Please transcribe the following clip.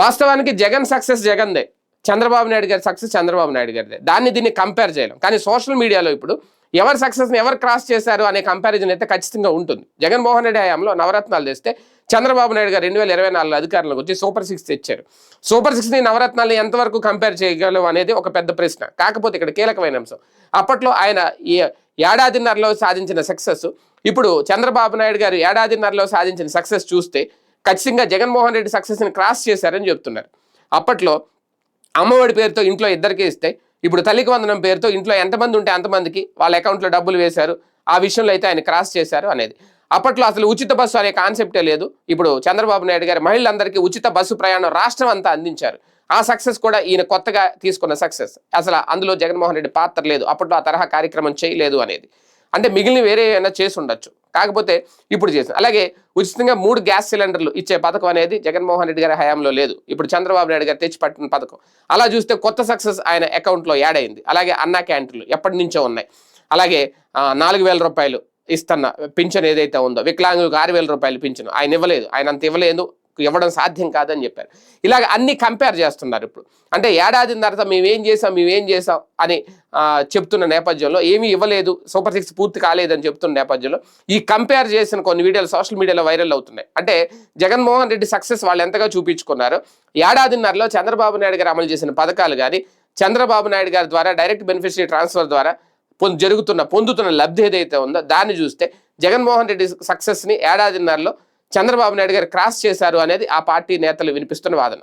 వాస్తవానికి జగన్ సక్సెస్ జగన్దే. చంద్రబాబు నాయుడు గారి సక్సెస్ చంద్రబాబు నాయుడు గారిదే. దాన్ని దీన్ని కంపేర్ చేయలేం. కానీ సోషల్ మీడియాలో ఇప్పుడు ఎవరు సక్సెస్ని ఎవరు క్రాస్ చేశారు అనే కంపారిజన్ అయితే ఖచ్చితంగా ఉంటుంది. జగన్మోహన్ రెడ్డి హయాంలో నవరత్నాలు తెస్తే చంద్రబాబు నాయుడు గారు రెండు వేల ఇరవై నాలుగు అధికారంలోకి వచ్చి సూపర్ సిక్స్ తెచ్చారు. సూపర్ సిక్స్ని నవరత్నాలు ఎంతవరకు కంపేర్ చేయగలవు అనేది ఒక పెద్ద ప్రశ్న. కాకపోతే ఇక్కడ కీలకమైన అంశం. అప్పట్లో ఆయన ఈ ఏడాదిన్నరలో సాధించిన సక్సెస్. ఇప్పుడు చంద్రబాబు నాయుడు గారు ఏడాదిన్నరలో సాధించిన సక్సెస్ చూస్తే ఖచ్చితంగా జగన్మోహన్ రెడ్డి సక్సెస్ని క్రాస్ చేశారని చెప్తున్నారు. అప్పట్లో అమ్మఒడి పేరుతో ఇంట్లో ఇద్దరికి ఇస్తే ఇప్పుడు తల్లికి వందనం పేరుతో ఇంట్లో ఎంతమంది ఉంటే అంతమందికి వాళ్ళ అకౌంట్లో డబ్బులు వేశారు ఆ విషయంలో అయితే ఆయన క్రాస్ చేశారు అనేది. అప్పట్లో అసలు ఉచిత బస్సు అనే కాన్సెప్టే లేదు. ఇప్పుడు చంద్రబాబు నాయుడు గారు మహిళలందరికీ ఉచిత బస్సు ప్రయాణం రాష్ట్రం అంతా అందించారు. ఆ సక్సెస్ కూడా ఈయన కొత్తగా తీసుకున్న సక్సెస్. అసలు అందులో జగన్మోహన్ రెడ్డి పాత్ర లేదు. అప్పట్లో ఆ తరహా కార్యక్రమం చేయలేదు అనేది. అంటే మిగిలిన వేరే ఏమైనా చేసి ఉండొచ్చు. కాకపోతే ఇప్పుడు చేసింది అలాగే ఉచితంగా మూడు గ్యాస్ సిలిండర్లు ఇచ్చే పథకం అనేది జగన్మోహన్ రెడ్డి గారి హయాంలో లేదు. ఇప్పుడు చంద్రబాబు నాయుడు గారు తెచ్చి పట్టిన పథకం. అలా చూస్తే కొత్త సక్సెస్ ఆయన అకౌంట్లో యాడ్ అయింది. అలాగే అన్నా క్యాంటీన్లు ఎప్పటి నుంచో ఉన్నాయి. అలాగే నాలుగు వేల రూపాయలు ఇస్తున్న పింఛన్ ఏదైతే ఉందో వికలాంగులకు ఆరు వేల రూపాయలు పింఛను ఆయన ఇవ్వలేదు. ఆయన అంత ఇవ్వలేదు. ఇవ్వడం సాధ్యం కాదని చెప్పారు. ఇలాగ అన్ని కంపేర్ చేస్తున్నారు ఇప్పుడు. అంటే ఏడాది తర్వాత మేమేం చేసాం మేమేం చేసాం అని చెప్తున్న నేపథ్యంలో ఏమీ ఇవ్వలేదు సూపర్ సిక్స్ పూర్తి కాలేదని చెప్తున్న నేపథ్యంలో ఈ కంపేర్ చేసిన కొన్ని వీడియోలు సోషల్ మీడియాలో వైరల్ అవుతున్నాయి. అంటే జగన్మోహన్ రెడ్డి సక్సెస్ వాళ్ళు ఎంతగా చూపించుకున్నారు ఏడాదిన్నరలో చంద్రబాబు నాయుడు గారు అమలు చేసిన పథకాలు కానీ చంద్రబాబు నాయుడు గారి ద్వారా డైరెక్ట్ బెనిఫిషరీ ట్రాన్స్ఫర్ ద్వారా పొందు జరుగుతున్న పొందుతున్న లబ్ధి ఏదైతే ఉందో దాన్ని చూస్తే జగన్మోహన్ రెడ్డి సక్సెస్ని ఏడాదిన్నరలో చంద్రబాబు నాయుడు గారు క్రాస్ చేశారు అనేది ఆ పార్టీ నేతలు వినిపిస్తున్న వాదన.